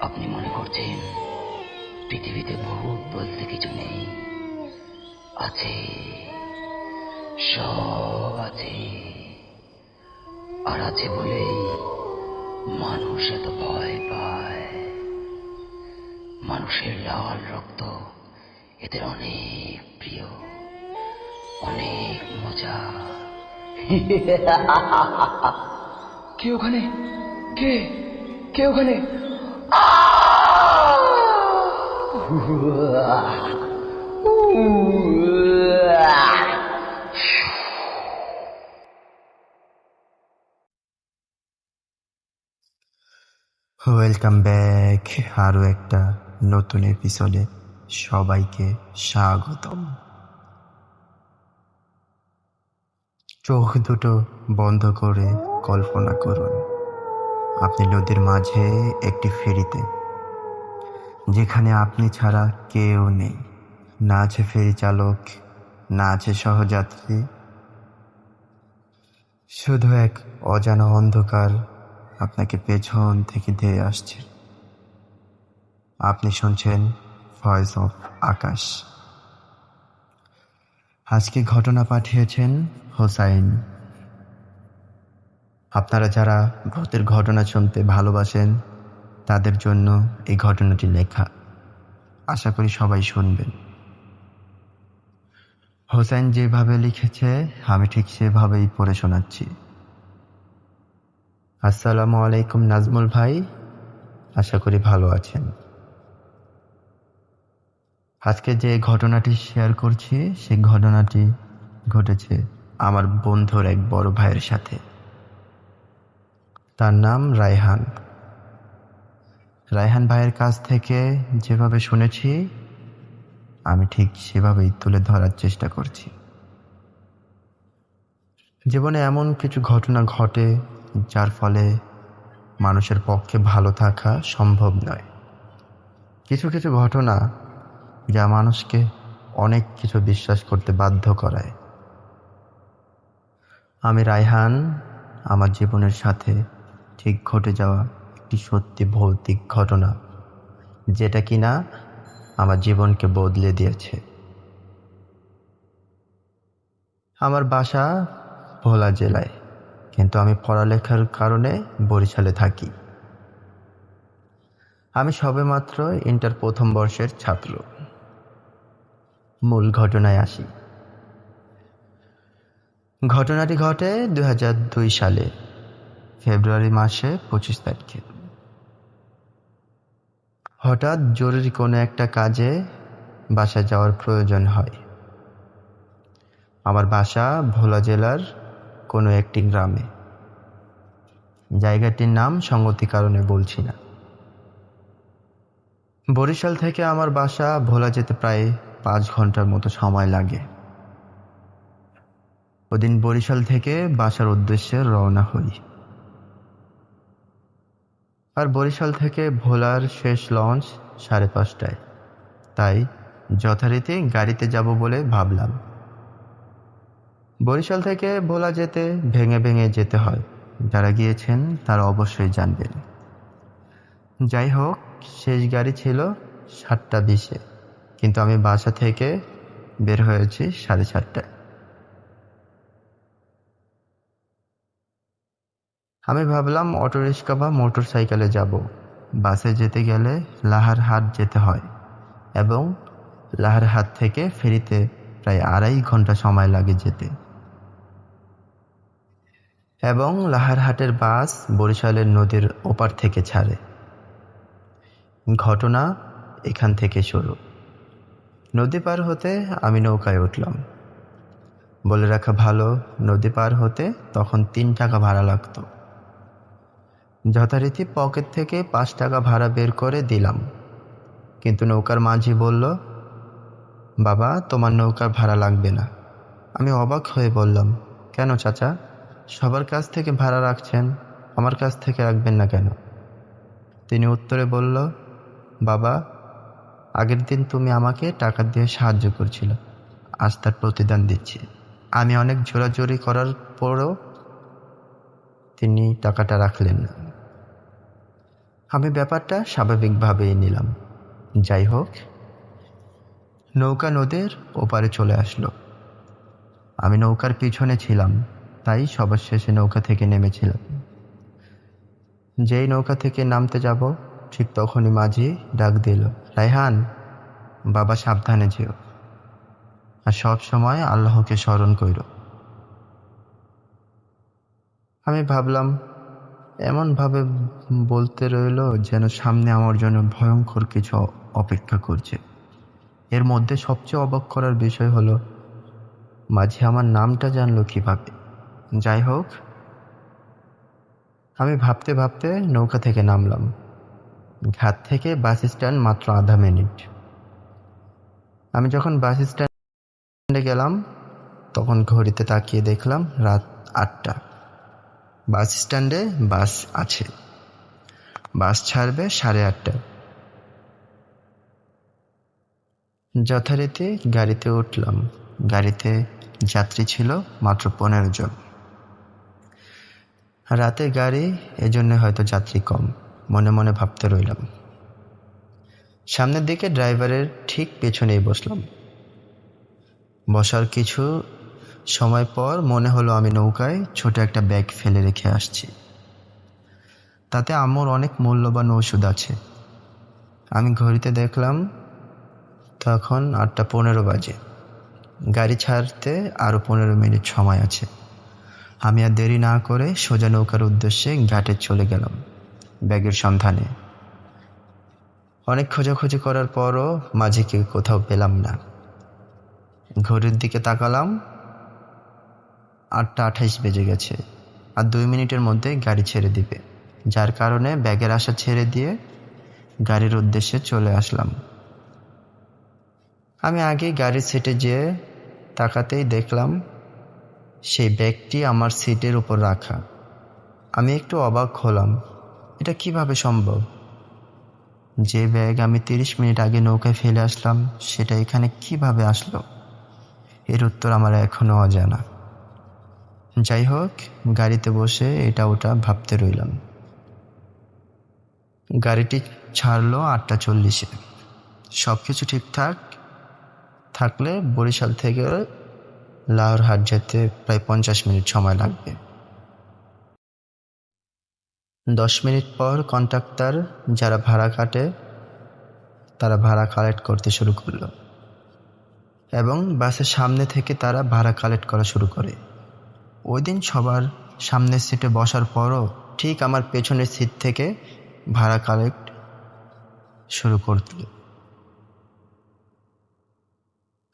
আপনি মনে করছেন পৃথিবীতে বহুত বলতে কিছু নেই? আছে, সব আছে। আর আছে বলেই মানুষ এত ভয় পায়। মানুষের লাল রক্ত এদের অনেক প্রিয়, অনেক মজা। কে ওখানে? কে? কে ওখানে? ওয়েলকাম ব্যাক আরও একটা নতুন এপিসোডে সবাইকে স্বাগতম। চোখ দুটো বন্ধ করে কল্পনা করুন। আপনি নদীর মাঝে একটি ফেরিতে, যেখানে আপনি ছাড়া কেউ নেই। না আছে ফেরি চালক, না আছে সহযাত্রী। শুধু এক অজানা অন্ধকার আপনাকে পেছন থেকে ধেয়ে আসছে। আপনি শুনছেন ভয়েস অফ আকাশ। আজকে ঘটনা পাঠিয়েছেন হোসাইন। আপনারা যারা ভূতের ঘটনা শুনতে ভালোবাসেন, তাদের জন্য এই ঘটনাটি লেখা। আশা করি সবাই শুনবেন। হোসেন যেভাবে লিখেছে, আমি ঠিক সেভাবেই পড়ে শোনাচ্ছি। আসসালামু আলাইকুম নাজমুল ভাই, আশা করি ভালো আছেন। আজকে যে ঘটনাটি শেয়ার করছি, সেই ঘটনাটি ঘটেছে আমার বন্ধুর এক বড় ভাইয়ের সাথে। তার নাম রায়হান। রায়হান ভাইয়ের কাছ থেকে যেভাবে শুনেছি, আমি ঠিক সেভাবেই তুলে ধরার চেষ্টা করছি। জীবনে এমন কিছু ঘটনা ঘটে, যার ফলে মানুষের পক্ষে ভালো থাকা সম্ভব নয়। কিছু কিছু ঘটনা যা মানুষকে অনেক কিছু বিশ্বাস করতে বাধ্য করায়। আমি রায়হান, আমার জীবনের সাথে ঠিক ঘটে যাওয়া একটি সত্যি ভৌতিক ঘটনা, যেটা কিনা আমার জীবনকে বদলে দিয়েছে। আমার বাসা ভোলা জেলায়, কিন্তু আমি পড়ালেখার কারণে বরিশালে থাকি। আমি সবেমাত্র ইন্টার প্রথম বর্ষের ছাত্র। মূল ঘটনায় আসি। ঘটনাটি ঘটে দু হাজার দুই সালে। ফেব্রুয়ারি মাসে পঁচিশ তারিখে। হঠাৎ জরুরি কোনো একটা কাজে বাসায় যাওয়ার প্রয়োজন হয়। আমার বাসা ভোলা জেলার কোনো একটি গ্রামে। জায়গাটির নাম সঙ্গতি কারণে বলছি না। বরিশাল থেকে আমার বাসা ভোলা যেতে প্রায় পাঁচ ঘণ্টার মতো সময় লাগে। ওদিন বরিশাল থেকে বাসার উদ্দেশ্যে রওনা হই। আর বরিশাল থেকে ভোলার শেষ লঞ্চ সাড়ে পাঁচটায়। তাই যথারীতি গাড়িতে যাব বলে ভাবলাম। বরিশাল থেকে ভোলা যেতে ভেঙে ভেঙে যেতে হয়। যারা গিয়েছেন তারা অবশ্যই জানবেন। যাই হোক, শেষ গাড়ি ছিল সাতটা বিশে। কিন্তু আমি বাসা থেকে বের হয়েছি সাড়ে চারটায় আমি ভাবলাম অটো রিক্সা বা মোটর সাইকেলে যাব। বাসে যেতে গেলে লাহারহাট যেতে হয় এবং লাহারহাট থেকে ফেরিতে প্রায় আড়াই ঘণ্টা সময় লাগে যেতে। এবং লাহারহাটের বাস বরিশালের নদীর ওপার থেকে ছাড়ে। ঘটনা এখান থেকে শুরু। নদী পার হতে আমি নৌকায় উঠলাম। বলে রাখা ভালো, নদী পার হতে তখন তিন টাকা ভাড়া লাগতো। যথারীতি পকেট থেকে পাঁচ টাকা ভাড়া বের করে দিলাম। কিন্তু নৌকার মাঝি বলল, বাবা, তোমার নৌকার ভাড়া লাগবে না। আমি অবাক হয়ে বললাম, কেন চাচা? সবার কাছ থেকে ভাড়া রাখছেন, আমার কাছ থেকে রাখবেন না কেন? তিনি উত্তরে বলল, বাবা, আগের দিন তুমি আমাকে টাকা দিয়ে সাহায্য করছিল। আজ তার প্রতিদান দিচ্ছি। আমি অনেক জোরাজোরি করার পরও তিনি টাকাটা রাখলেন না। আমি ব্যাপারটা স্বাভাবিকভাবেই নিলাম। যাই হোক, নৌকা নদীর ওপারে চলে আসলো। আমি নৌকার পিছনে ছিলাম, তাই সবার শেষে নৌকা থেকে নেমেছিলাম। যেই নৌকা থেকে নামতে যাব, ঠিক তখনই মাঝি ডাক দিল, রায়হান, বাবা সাবধানে যেও। আর সব সময় আল্লাহকে স্মরণ কইর। আমি ভাবলাম এমনভাবে বলতে রইল যেন সামনে আমার জন্য ভয়ঙ্কর কিছু অপেক্ষা করছে। এর মধ্যে সবচেয়ে অবাক করার বিষয় হলো, মাঝি আমার নামটা জানলো কীভাবে। যাই হোক, আমি ভাবতে ভাবতে নৌকা থেকে নামলাম। ঘাট থেকে বাস স্ট্যান্ড মাত্র আধা মিনিট। আমি যখন বাস স্ট্যান্ডে গেলাম, তখন ঘড়িতে তাকিয়ে দেখলাম রাত আটটা। বাস স্ট্যান্ডে বাস আছে। বাস ছাড়বে সাড়ে আটটায়। যথারীতি গাড়িতে উঠলাম। গাড়িতে যাত্রী ছিল মাত্র পনেরো জন। রাতে গাড়ি, এজন্য হয়তো যাত্রী কম, মনে মনে ভাবতে রইলাম। সামনের দিকে ড্রাইভারের ঠিক পেছনেই বসলাম। বসার কিছু সময় পর মনে হলো আমি নৌকায় ছোট একটা ব্যাগ ফেলে রেখে আসছি। তাতে আমার অনেক মূল্যবান ওষুধ আছে। আমি ঘড়িতে দেখলাম, তখন আটটা পনেরো বাজে। গাড়ি ছাড়তে আরও পনেরো মিনিট সময় আছে। আমি আর দেরি না করে সোজা নৌকার উদ্দেশ্যে ঘাটে চলে গেলাম, ব্যাগের সন্ধানে। অনেক খোঁজাখুঁজি করার পরও মাঝিকে কোথাও পেলাম না। ঘড়ির দিকে তাকালাম আটটা আঠাইশ বেজে গেছে আর দুই মিনিটের মধ্যে গাড়ি ছেড়ে দিবে। যার কারণে ব্যাগের আশা ছেড়ে দিয়ে গাড়ির উদ্দেশ্যে চলে আসলাম। আমি আগে গাড়ির সিটে যেয়ে তাকাতেই দেখলাম সেই ব্যাগটি আমার সিটের উপর রাখা। আমি একটু অবাক হলাম, এটা কীভাবে সম্ভব? যে ব্যাগ আমি তিরিশ মিনিট আগে নৌকায় ফেলে আসলাম, সেটা এখানে কীভাবে আসলো? এর উত্তর আমার এখনও অজানা। যাই হোক, গাড়িতে বসে এটা ওটা ভাবতে রইলাম। গাড়িটি ছাড়লো আটটা চল্লিশে। সব কিছু ঠিকঠাক থাকলে বরিশাল থেকে লাহোরহাট যেতে প্রায় পঞ্চাশ মিনিট সময় লাগবে। দশ মিনিট পর কন্ট্রাক্টর যারা ভাড়া কাটে, তারা ভাড়া কালেক্ট করতে শুরু করল। এবং বাসের সামনে থেকে তারা ভাড়া কালেক্ট করা শুরু করে। ওই দিন সবার সামনের সিটে বসার পরও ঠিক আমার পেছনের সিট থেকে ভাড়া কালেক্ট শুরু করতে।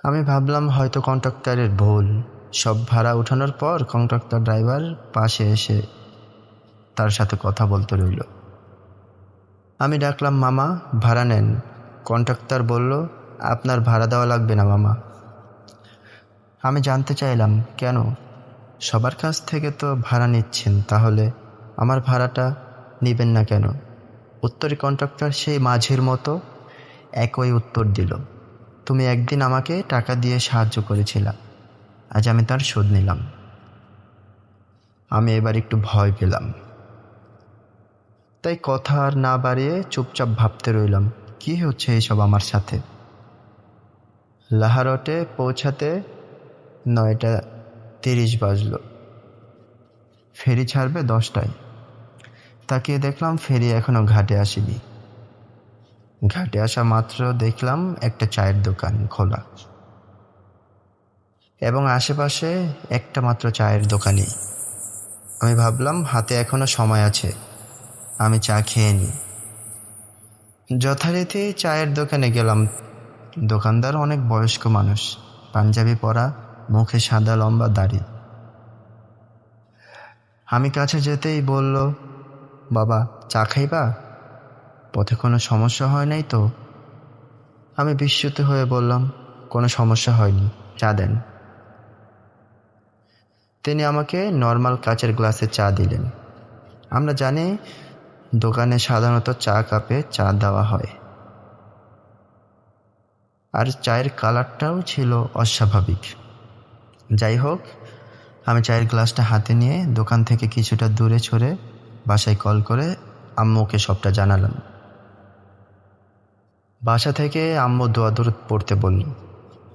আমি ভাবলাম হয়তো কন্ট্রাক্টরের ভুল। সব ভাড়া ওঠানোর পর কন্ট্রাক্টর ড্রাইভার পাশে এসে তার সাথে কথা বলতে রইল। আমি ডাকলাম, মামা, ভাড়া নেন। কন্ট্রাক্টর বলল, আপনার ভাড়া দেওয়া লাগবে না, মামা। আমি জানতে চাইলাম, কেন? সবার কাছ থেকে তো ভাড়া নিচ্ছেন, তাহলে আমার ভাড়াটা নেবেন না কেন? উত্তরী কন্ট্রাক্টর সেই মাঝের মতো একই উত্তর দিল। তুমি একদিন আমাকে টাকা দিয়ে সাহায্য করেছিলা। আজ আমি তার শোধ নিলাম। আমি এবার একটু ভয় পেলাম। তাই কথা আর না বাড়িয়ে চুপচাপ ভাবতে রইলাম, কি হচ্ছে এইসব আমার সাথে? লাহারটে পৌঁছাতে নয়টা তিরিশ বাজলো। ফেরি ছাড়বে দশটায়। তাকিয়ে দেখলাম ফেরি এখনও ঘাটে আসেনি। ঘাটে আসা মাত্র দেখলাম একটা চায়ের দোকান খোলা। এবং আশেপাশে একটা মাত্র চায়ের দোকানই। আমি ভাবলাম, হাতে এখনও সময় আছে। আমি চা খেয়ে নিই। যথারীতি চায়ের দোকানে গেলাম। দোকানদার অনেক বয়স্ক মানুষ। পাঞ্জাবি পরা মুখে সাদা লম্বা দাড়ি। আমি কাছে যেতেই বলল, বাবা, চা খাইবা? পথে কোনো সমস্যা হয় নাই তো? আমি বিস্মিত হয়ে বললাম, কোনো সমস্যা হয়নি, চা দেন। তিনি আমাকে নর্মাল কাচের গ্লাসে চা দিলেন। আমরা জানি, দোকানে সাধারণত চা কাপে চা দেওয়া হয়। আর চায়ের কালারটাও ছিল অস্বাভাবিক। যাই হোক আমি চায়ের গ্লাসটা হাতে নিয়ে দোকান থেকে কিছুটা দূরে ছড়ে বাসায় কল করে আম্মুকে সবটা জানালাম। বাসা থেকে আম্মু দোয়া দূরত পড়তে বলল,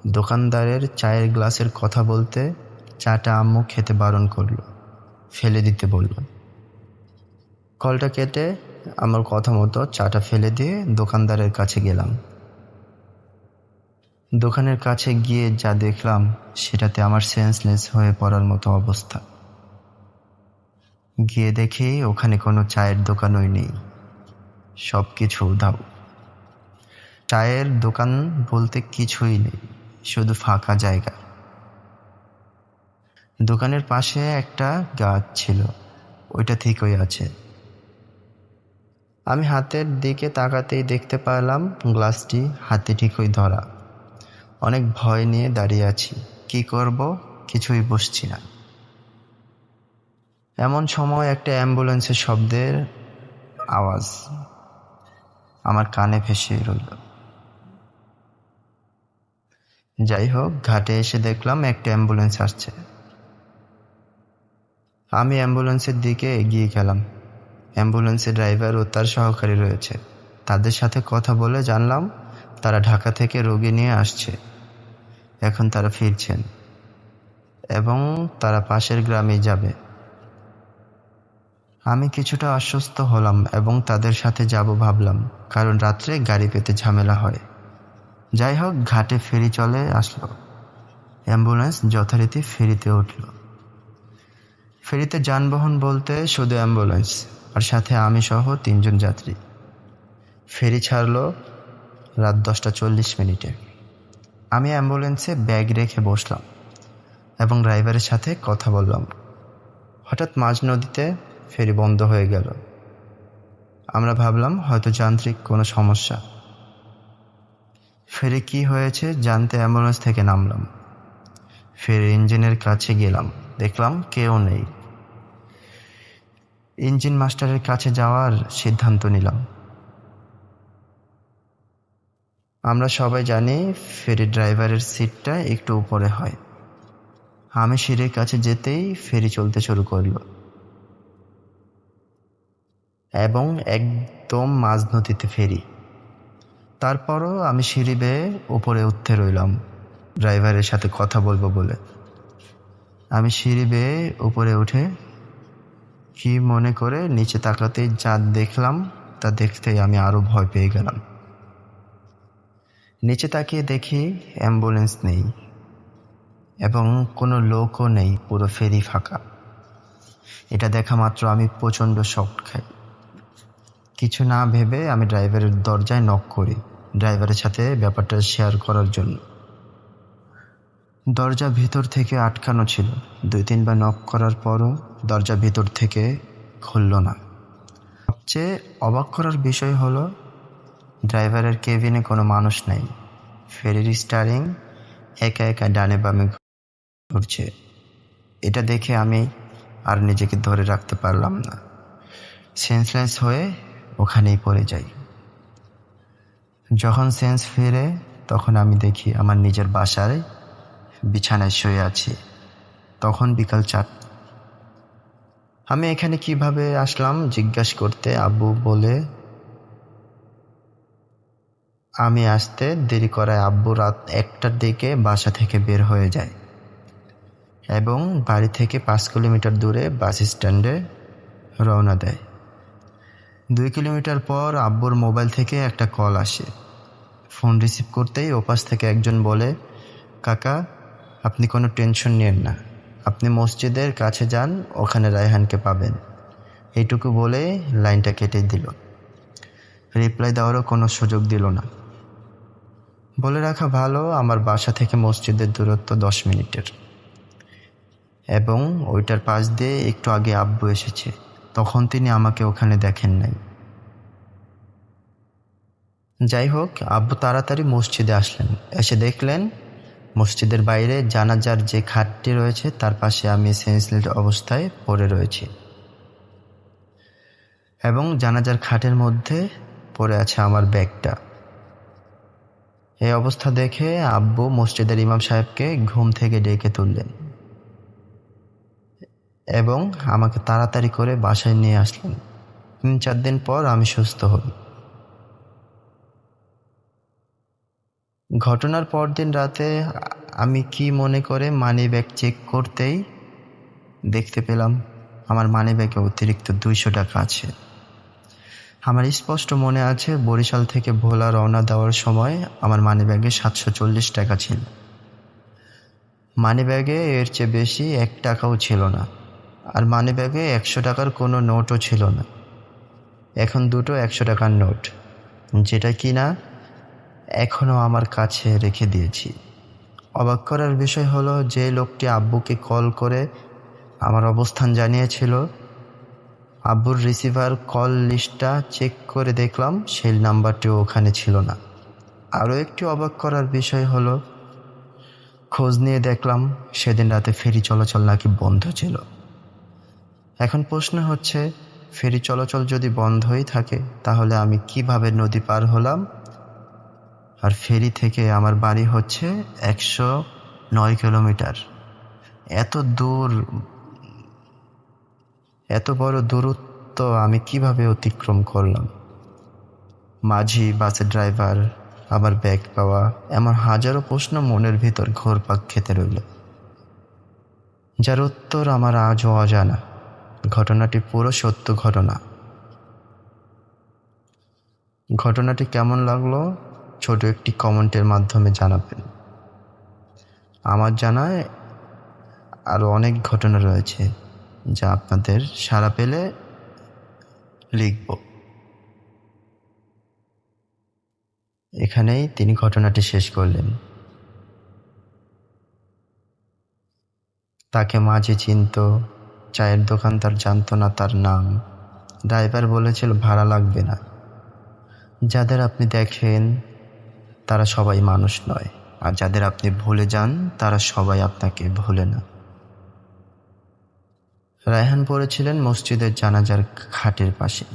দোকানদারের চায়ের গ্লাসের কথা বলতে চাটা আম্মু খেতে বারণ করল, ফেলে দিতে বলল। কলটা কেটে আমার কথা মতো চাটা ফেলে দিয়ে দোকানদারের কাছে গেলাম। দোকানের কাছে গিয়ে যা দেখলাম, সেটাতে আমার সেন্সলেস হয়ে পড়ার মতো অবস্থা। গিয়ে দেখি ওখানে কোনো চায়ের দোকানই নেই। সব কিছু উধাও। চায়ের দোকান বলতে কিছুই নেই, শুধু ফাঁকা জায়গা। দোকানের পাশে একটা গাছ ছিল, ওইটা ঠিকই আছে। আমি হাতের দিকে তাকাতেই দেখতে পেলাম গ্লাসটি হাতে ঠিকই ধরা। অনেক ভয় নিয়ে দাঁড়িয়ে আছি। কি করব? কিছুই বুঝছি না। এমন সময় একটা অ্যাম্বুলেন্সের শব্দের আওয়াজ আমার কানে ভেসে রইল। যাই হোক, ঘাটে এসে দেখলাম একটা অ্যাম্বুলেন্স আসছে। আমি অ্যাম্বুলেন্সের দিকে এগিয়ে গেলাম। অ্যাম্বুলেন্সের ড্রাইভার ও তার সহকারী রয়েছে। তাদের সাথে কথা বলে জানলাম তারা ঢাকা থেকে রোগী নিয়ে আসছে। এখন তারা ফিরছেন এবং তারা পাশের গ্রামে যাবে। আমি কিছুটা আশ্বস্ত হলাম এবং তাদের সাথে যাব ভাবলাম, কারণ রাত্রে গাড়ি পেতে ঝামেলা হয়। যাই হোক, ঘাটে ফেরি চলে আসলো। অ্যাম্বুলেন্স যথারীতি ফেরিতে উঠল। ফেরিতে যানবাহন বলতে শুধু অ্যাম্বুলেন্স, আর সাথে আমি সহ তিনজন যাত্রী। ফেরি ছাড়লো রাত দশটা চল্লিশ মিনিটে। আমি অ্যাম্বুলেন্সে ব্যাগ রেখে বসলাম এবং ড্রাইভারের সাথে কথা বললাম। হঠাৎ মাঝ নদীতে ফেরি বন্ধ হয়ে গেল। আমরা ভাবলাম, হয়তো যান্ত্রিক কোনো সমস্যা। ফেরি কি হয়েছে জানতে অ্যাম্বুলেন্স থেকে নামলাম। ফের ইঞ্জিনের কাছে গেলাম। দেখলাম কেউ নেই। ইঞ্জিন মাস্টারের কাছে যাওয়ার সিদ্ধান্ত নিলাম। আমরা সবাই জানি ফেরি ড্রাইভারের সিটটা একটু উপরে হয়। আমি সিঁড়ির কাছে যেতেই ফেরি চলতে শুরু করল। এবং একদম মাঝ নদীতে ফেরি। তারপরও আমি সিঁড়ি বেয়ে উপরে উঠতে রইলাম, ড্রাইভারের সাথে কথা বলব বলে। আমি সিঁড়ি বেয়ে উপরে উঠে কি মনে করে নিচে তাকাতেই যা দেখলাম, তা দেখতেই আমি আরও ভয় পেয়ে গেলাম। নিচে তাকিয়ে দেখি অ্যাম্বুলেন্স নেই এবং কোনো লোকও নেই, পুরো ফেরি ফাঁকা। এটা দেখা মাত্র আমি প্রচণ্ড শক খাই। কিছু না ভেবে আমি ড্রাইভারের দরজায় নক করি, ড্রাইভারের সাথে ব্যাপারটা শেয়ার করার জন্য। দরজা ভিতর থেকে আটকানো ছিল। দুই তিনবার নক করার পরও দরজা ভিতর থেকে খুলল না। সবচেয়ে অবাক করার বিষয় হলো ড্রাইভারের কেবিনে কোনো মানুষ নেই। ফেরির স্টারিং একা একা ডানে বামে ঘুরছে। এটা দেখে আমি আর নিজেকে ধরে রাখতে পারলাম না। সেন্সলেস হয়ে ওখানেই পড়ে যাই। যখন সেন্স ফিরে, তখন আমি দেখি আমার নিজের বাসায় বিছানায় শুয়ে আছি। তখন বিকাল চার। আমি এখানে কীভাবে আসলাম জিজ্ঞাসা করতে আব্বু বলে আমি আসতে দেরি করায় আব্বু রাত একটার দিকে বাসা থেকে বের হয়ে যায় এবং বাড়ি থেকে পাঁচ কিলোমিটার দূরে বাস স্ট্যান্ডে রওনা দেয়। দুই কিলোমিটার পর আব্বুর মোবাইল থেকে একটা কল আসে। ফোন রিসিভ করতেই ওপাশ থেকে একজন বলে, কাকা, আপনি কোনো টেনশন নেন না। আপনি মসজিদের কাছে যান, ওখানে রায়হানকে পাবেন। এইটুকু বলে লাইনটা কেটে দিল। রিপ্লাই দেওয়ারও কোনো সুযোগ দিল না। বলে রাখা ভালো, আমার বাসা থেকে মসজিদের দূরত্ব দশ মিনিটের। এবং ওইটার পাশ দিয়ে একটু আগে আব্বু এসেছে। তখন তিনি আমাকে ওখানে দেখেন নাই। যাই হোক, আব্বু তাড়াতাড়ি মসজিদে আসলেন। এসে দেখলেন, মসজিদের বাইরে জানাজার যে খাটটি রয়েছে, তার পাশে আমি সেন্সলেট অবস্থায় পড়ে রয়েছি। এবং জানাজার খাটের মধ্যে পড়ে আছে আমার ব্যাগটা। এই অবস্থা দেখে আব্বু মসজিদের ইমাম সাহেবকে ঘুম থেকে ডেকে তুললেন এবং আমাকে তাড়াতাড়ি করে বাসায় নিয়ে আসলেন। তিন চার দিন পর আমি সুস্থ হই। ঘটনার পরদিন রাতে আমি কি মনে করে মানি ব্যাগ চেক করতেই দেখতে পেলাম, আমার মানি ব্যাগে অতিরিক্ত দুইশো টাকা আছে। আমার স্পষ্ট মনে আছে, বরিশাল থেকে ভোলা রওনা দেওয়ার সময় আমার মানি ব্যাগে সাতশো চল্লিশ টাকা ছিল। মানি ব্যাগে এর চেয়ে বেশি এক টাকাও ছিল না, আর মানি ব্যাগে একশো টাকার কোনো নোটও ছিল না। এখন দুটো একশো টাকার নোট, যেটা কি না এখনও আমার কাছে রেখে দিয়েছি। অবাক করার বিষয় হলো, যে লোকটি আব্বুকে কল করে আমার অবস্থান জানিয়েছিল আব্বুর রিসিভার কল লিস্টটা চেক করে দেখলাম সেই নাম্বারটিও ওখানে ছিল না। আরও একটি অবাক করার বিষয় হলো, খোঁজ নিয়ে দেখলাম সেদিন রাতে ফেরি চলাচল নাকি বন্ধ ছিল। এখন প্রশ্ন হচ্ছে, ফেরি চলাচল যদি বন্ধই থাকে, তাহলে আমি কীভাবে নদী পার হলাম? আর ফেরি থেকে আমার বাড়ি হচ্ছে একশো নয় কিলোমিটার। এত দূর এত বড় দূরত্ব আমি কীভাবে অতিক্রম করলাম? মাঝি বাসের ড্রাইভার আমার ব্যাগ পাওয়া, এমন হাজারো প্রশ্ন মনের ভিতর ঘোরপাক খেতে রইল। যার উত্তর আমার আজও অজানা। ঘটনাটি পুরো সত্য ঘটনা। ঘটনাটি কেমন লাগল? ছোট একটি কমেন্টের মাধ্যমে জানাবেন। আমার জানায় আরও অনেক ঘটনা রয়েছে। যা আপনাদের সারা পেলে লিখব। এখানেই তিনি ঘটনাটি শেষ করলেন। তাকে মাঝে চিনত, চায়ের দোকান তার জানতো না তার নাম। ড্রাইভার বলেছিল, ভাড়া লাগবে না। যাদের আপনি দেখেন, তারা সবাই মানুষ নয়। আর যাদের আপনি ভুলে যান, তারা সবাই আপনাকে ভুলে না। রায়হান পড়েছিলেন মসজিদের জানাজার খাটের পাশে।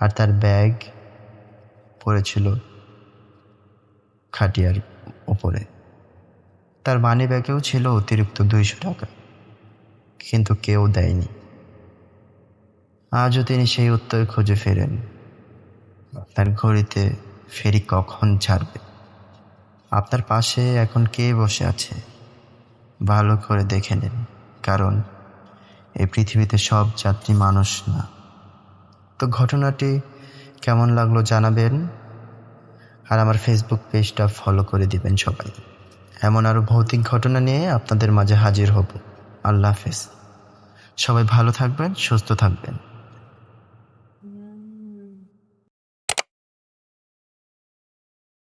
আর তার ব্যাগ পড়েছিল খাটিয়ার উপরে তার মানি ব্যাগেও ছিল অতিরিক্ত দুইশো টাকা, কিন্তু কেউ দেয়নি। আজও তিনি সেই উত্তর খুঁজে ফেরেন। আপনার ঘড়িতে ফেরি কখন ছাড়বে? আপনার পাশে এখন কে বসে আছে? ভালো করে দেখে নিন। কারণ এই পৃথিবীতে সব যাত্রী মানুষ না। তো ঘটনাটি কেমন লাগল জানাবেন? আর আমার ফেসবুক পেজটা ফলো করে দিবেন সবাই। এমন আরও ভৌতিক ঘটনা নিয়ে আপনাদের মাঝে হাজির হব। আল্লাহ হাফেজ। সবাই ভালো থাকবেন, সুস্থ থাকবেন।